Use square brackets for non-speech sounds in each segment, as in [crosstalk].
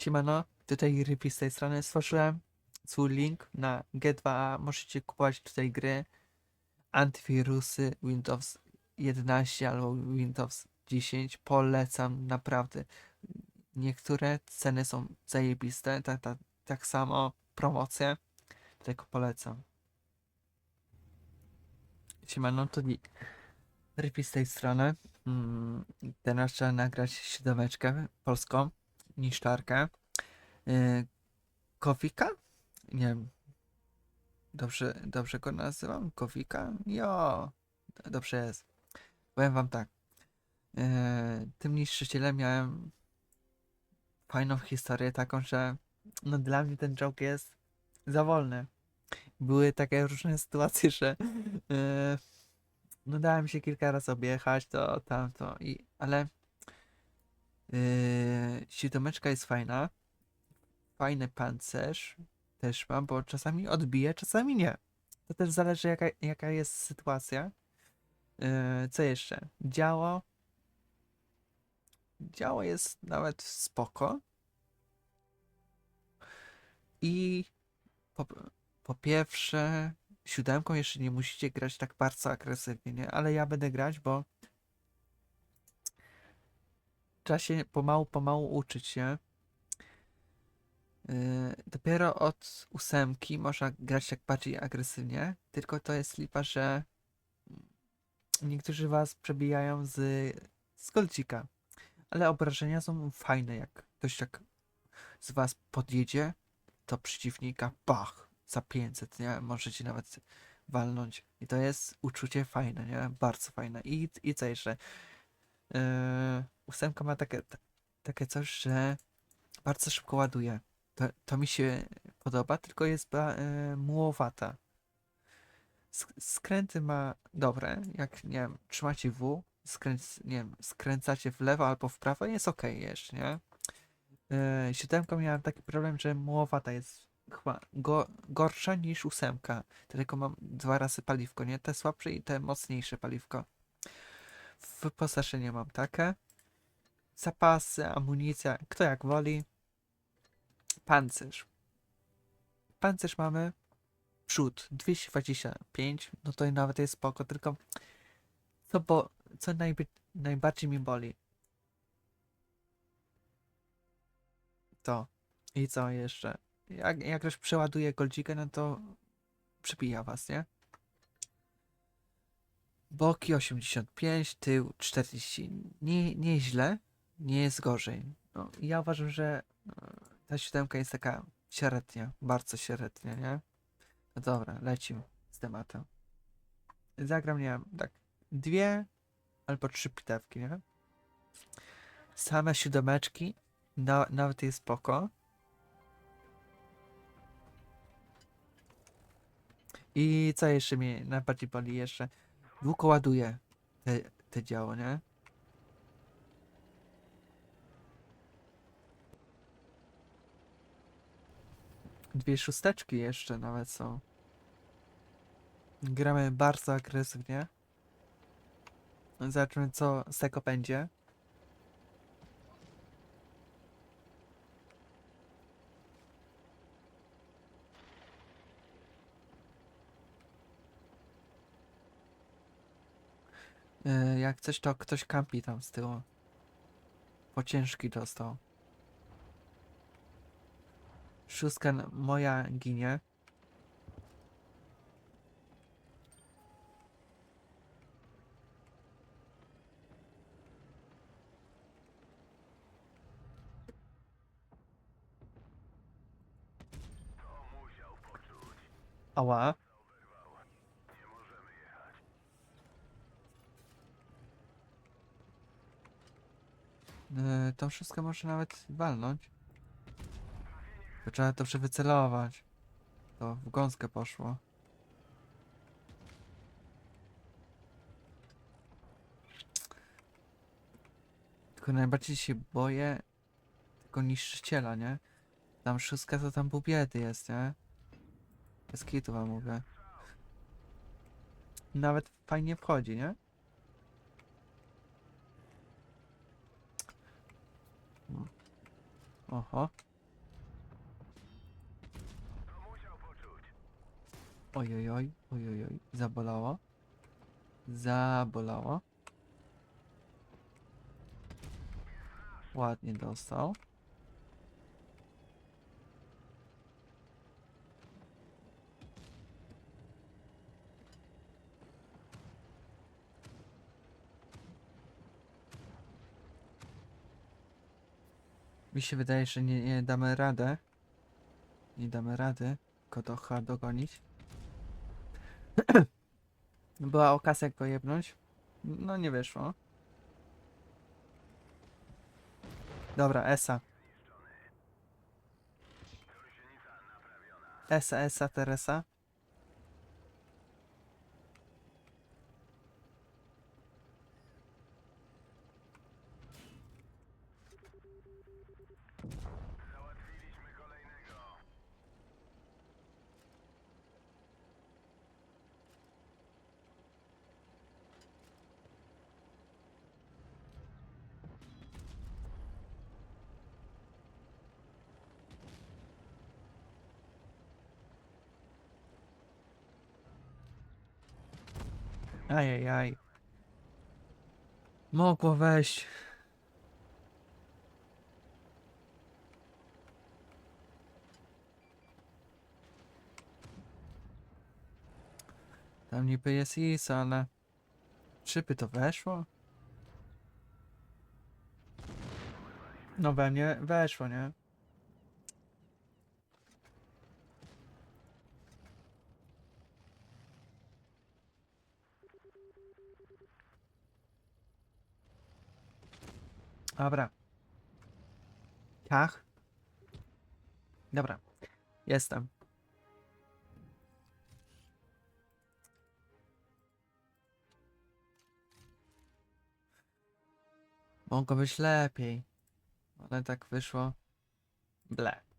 Siemano, tutaj Rippy z tej strony. Stworzyłem swój link na G2A. Możecie kupować tutaj gry, antywirusy Windows 11 albo Windows 10. Polecam naprawdę. Niektóre ceny są zajebiste, tak, tak, tak samo promocje. Tylko polecam. Siemano, to ni- Rippy z tej strony. Mm, teraz trzeba nagrać siódemeczkę polską niszczarkę. Yy, Kowika? Nie wiem. Dobrze, dobrze go nazywam? Kowika? Jo, dobrze jest. Powiem wam tak. Yy, tym niszczycielem miałem fajną historię taką, że no dla mnie ten joke jest za wolny. Były takie różne sytuacje, że yy, no dałem się kilka razy objechać, to tamto i ale Yy, jest fajna. Fajny pancerz też mam, bo czasami odbije, czasami nie. To też zależy jaka, jaka jest sytuacja. Yy, co jeszcze? Działo. Działo jest nawet spoko. I po, po pierwsze, siódemką jeszcze nie musicie grać tak bardzo agresywnie, nie? Ale ja będę grać, bo trzeba się pomału, pomału uczyć się. Yy, dopiero od ósemki można grać tak bardziej agresywnie, tylko to jest lipa, że niektórzy was przebijają z, z golcika. Ale obrażenia są fajne, jak ktoś tak z was podjedzie, to przeciwnika, bach, za 500, nie? Możecie nawet walnąć. I to jest uczucie fajne, nie? Bardzo fajne. I, i co jeszcze? Yy, ósemka ma takie, takie coś, że bardzo szybko ładuje. To, to mi się podoba, tylko jest yy, mułowata. Sk- Skręty ma dobre, jak nie wiem, trzymacie W, skręc, nie wiem, skręcacie w lewo albo w prawo, jest ok jeszcze, nie? Yy, siódemką miałem taki problem, że mułowata jest chyba go, gorsza niż ósemka. Tylko mam dwa razy paliwko, nie? Te słabsze i te mocniejsze paliwko. W wyposażeniu mam takie. Zapasy, amunicja, kto jak woli. Pancerz. Pancerz mamy. Przód 225, no to nawet jest spoko, tylko co, bo, co najby, najbardziej mi boli? To. I co jeszcze? Jak, jak ktoś przeładuje goldzikę, no to przybija was, nie? Boki 85, tył 40. Nie, nieźle, nie jest gorzej. No, ja uważam, że ta siódemka jest taka średnia, bardzo średnia, nie? No dobra, lecimy z tematem. Zagram, nie wiem, tak dwie albo trzy pitewki, nie? Same siódemeczki, na, nawet jest spoko. I co jeszcze mnie najbardziej boli jeszcze? Długo ładuje te, te działo, nie? Dwie szósteczki jeszcze nawet są. Gramy bardzo agresywnie. Zobaczymy co tego będzie. Yy, jak coś to ktoś kampi tam z tyłu. Po ciężki dostał. Szóstka moja ginie. Ała. Yy, to wszystko może nawet walnąć. To trzeba dobrze wycelować. To w gąskę poszło. Tylko najbardziej się boję tego niszczyciela, nie? Tam szóstka to tam pół biedy jest, nie? Bez kitu wam mówię. Nawet fajnie wchodzi, nie? Oho. Ojojoj, ojojoj, zabolało. Zabolało. Ładnie dostał. Mi się wydaje, że nie, nie damy radę. Nie damy rady Kotocha dogonić. [coughs] Była okazja go jebnąć. No nie wyszło. Dobra, Esa. Esa, Esa, Teresa. Ajajaj. Mogło wejść. Tam niby jest Isa, ale... Czy by to weszło? No we mnie weszło, nie? Dobra. Kach. Dobra. Jestem. Mogło być lepiej. Ale tak wyszło. Ble.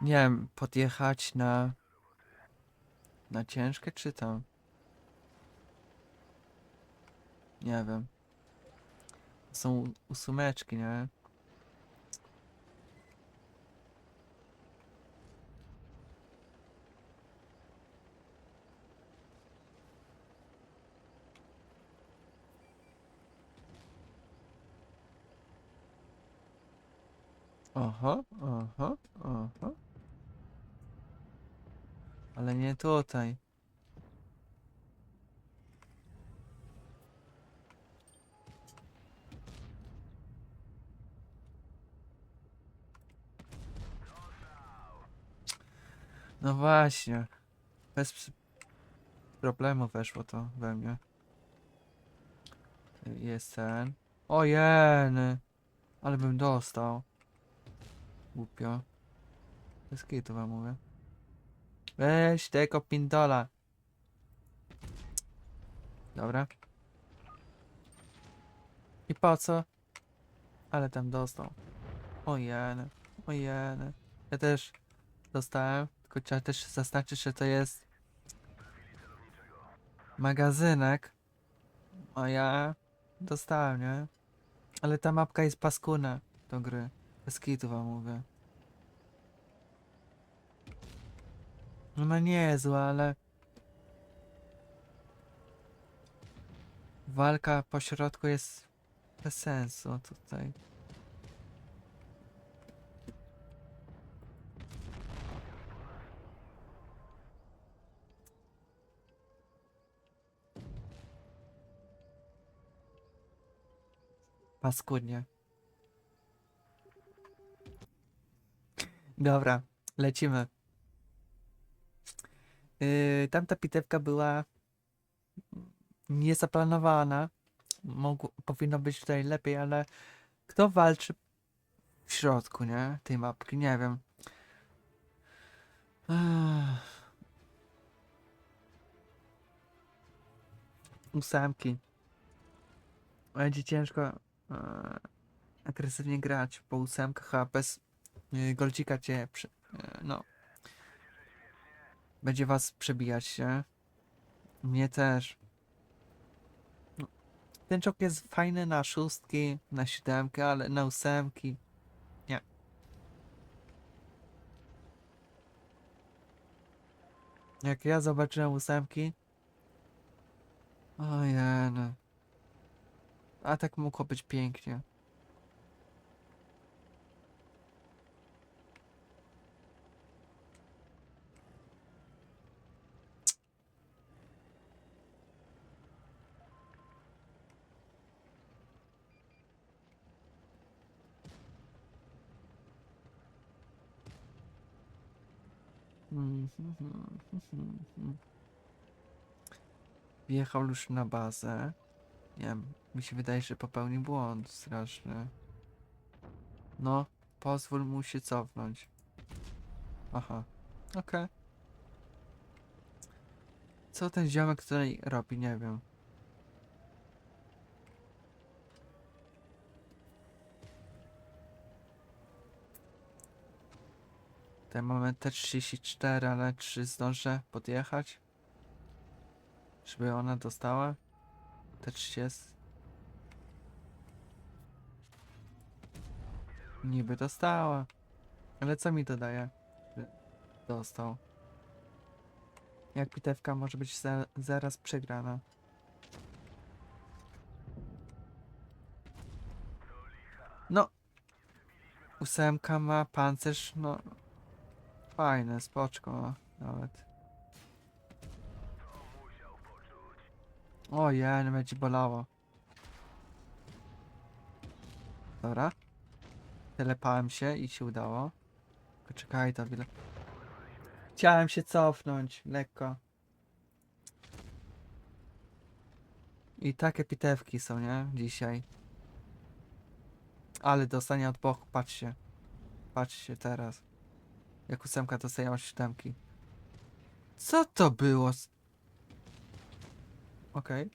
Nie wiem, podjechać na... Na ciężkie czy tam? Nie wiem. Są ósmeczki, nie? Oho, oho, oho. Ale nie tutaj. No właśnie. Bez problemu weszło to we mnie. Jest ten. Ojeny! Ale bym dostał. Głupio. Bez kitu wam mówię. Weź tego pindola. Dobra. I po co? Ale tam dostał. Ojeny. Ojeny. Ja też dostałem. Tylko trzeba też zaznaczyć, że to jest magazynek. A ja dostałem, nie? Ale ta mapka jest paskuna do gry. Bez kitu wam mówię. Ona nie jest zła, ale... Walka po środku jest bez sensu tutaj. Paskudnie. Dobra, lecimy. Yy, tamta pitewka była niezaplanowana. Mogło, powinno być tutaj lepiej, ale kto walczy w środku, nie? Tej mapki, nie wiem. Ech. Ósemki. będzie ciężko e, agresywnie grać po ósemkach, a bez goldzika cię, prze, e, no, będzie was przebijać się. Mnie też. No, ten czołg jest fajny na szóstki, na siódemkę, ale na ósemki. Nie. Jak ja zobaczyłem ósemki. Ojej. no. A tak mogło być pięknie. [laughs] Wjechał już na bazę. Nie wiem, mi się wydaje, że popełnił błąd straszny. No, pozwól mu się cofnąć. Aha, okej. Co ten ziomek tutaj robi, nie wiem. Tutaj mamy T34, ale czy zdążę podjechać? Żeby ona dostała? T30. Niby dostała. Ale co mi to daje? Dostał. Jak bitewka może być za, zaraz przegrana. No. Ósemka ma pancerz, no. Fajne, spoczko nawet. Ojej, będzie bolało. Dobra. Telepałem się i się udało. Czekaj to chwilę. Chciałem się cofnąć, lekko. I takie pitewki są, nie? Dzisiaj. Ale dostanie od boku, patrzcie. Patrzcie teraz. Jak ósemka dostaje od siódemki. Co to było? Okej.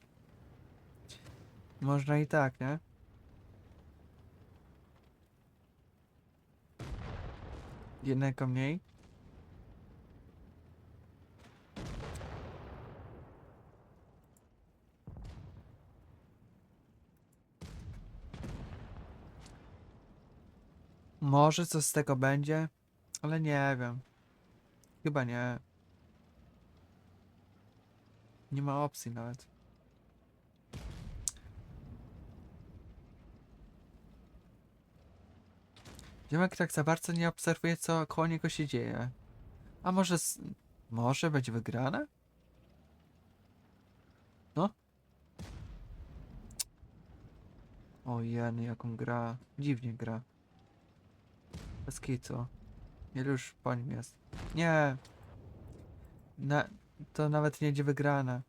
Można i tak, nie? Jednego mniej. Może coś z tego będzie, ale nie wiem. Chyba nie. Nie ma opcji nawet. Ziomek tak za bardzo nie obserwuje, co koło niego się dzieje. A może... s- Może być wygrane? No? O jeny, jaką gra. Dziwnie gra. Bez kitu. Ile już po nim jest? Nie. Na, to nawet nie będzie wygrane.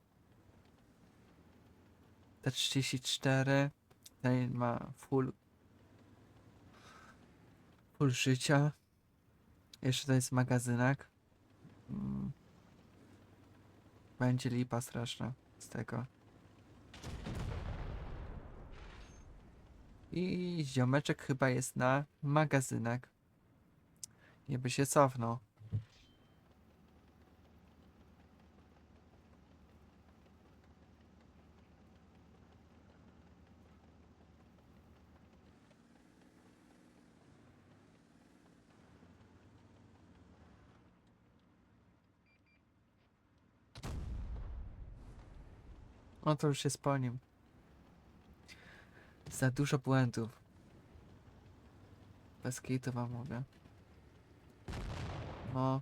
Te 34. Ten ma full. Full życia. Jeszcze to jest magazynek. Mm. Będzie lipa straszna z tego. I ziomeczek chyba jest na magazynek. Niby się cofnął. O, to już jest po nim. Za dużo błędów. Bez kitu wam mówię. No.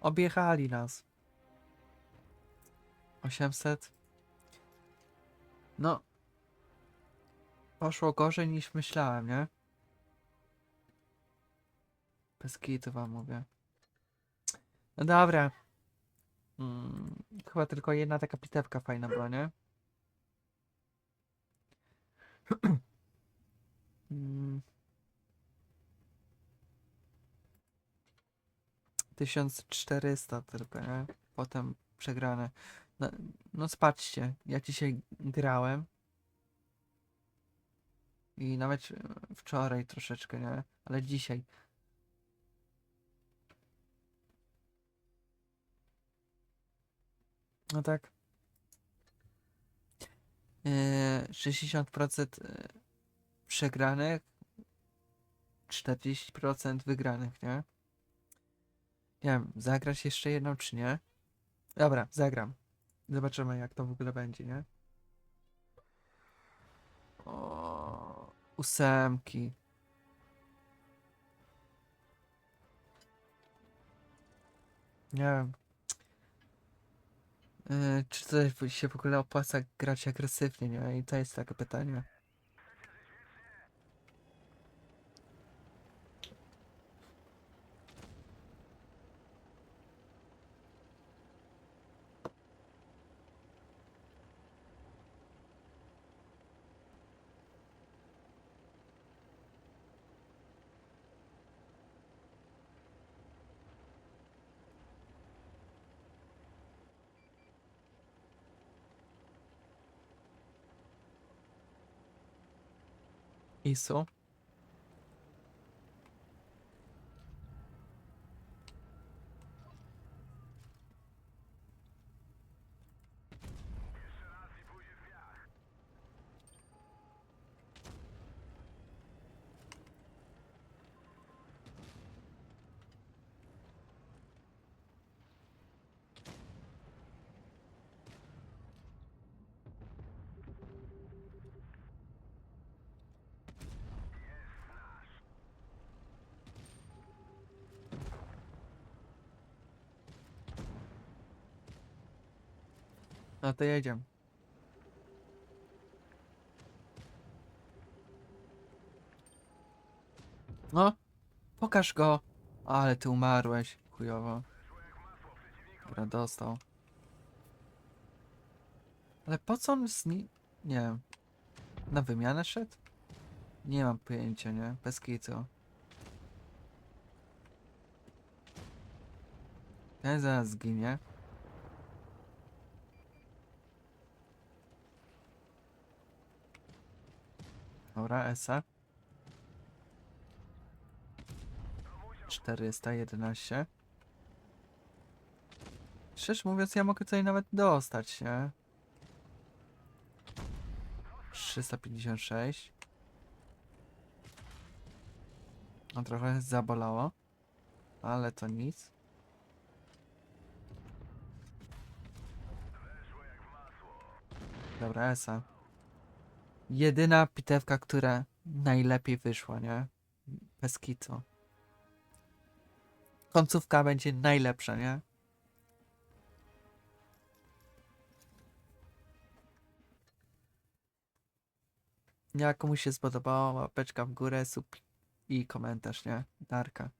Objechali nas. 800. No. Poszło gorzej niż myślałem, nie? Bez kitu wam mówię. No dobra. Mm, chyba tylko jedna taka pitewka fajna była, nie? Mm. 1400 tylko, nie? Potem przegrane. No, no spatrzcie, ja dzisiaj grałem. I nawet e, wczoraj troszeczkę, nie? Ale dzisiaj. No tak. Yy, 60% e, przegranych, 40% wygranych, nie? Nie wiem, zagrać jeszcze jedną czy nie? Dobra, zagram. Zobaczymy jak to w ogóle będzie, nie? O, ósemki. Nie wiem. Yy, czy to się w ogóle opłaca grać agresywnie, nie? I to jest takie pytanie. Isso. No to jedziemy. No, pokaż go. Ale ty umarłeś, chujowo. Dobra, dostał. Ale po co on z ni... Nie wiem. Na wymianę szedł? Nie mam pojęcia, nie? Bez kitu. Ten zaraz zginie. Dobra, Esa. 411. Szczerze mówiąc, ja mogę tutaj nawet dostać, nie? 356. No trochę zabolało. Ale to nic. Dobra, Esa. Jedyna pitewka, która najlepiej wyszła, nie? Bez kitu. Końcówka będzie najlepsza, nie? Jak komuś się spodobało, łapeczka w górę, sub i komentarz, nie? Darka.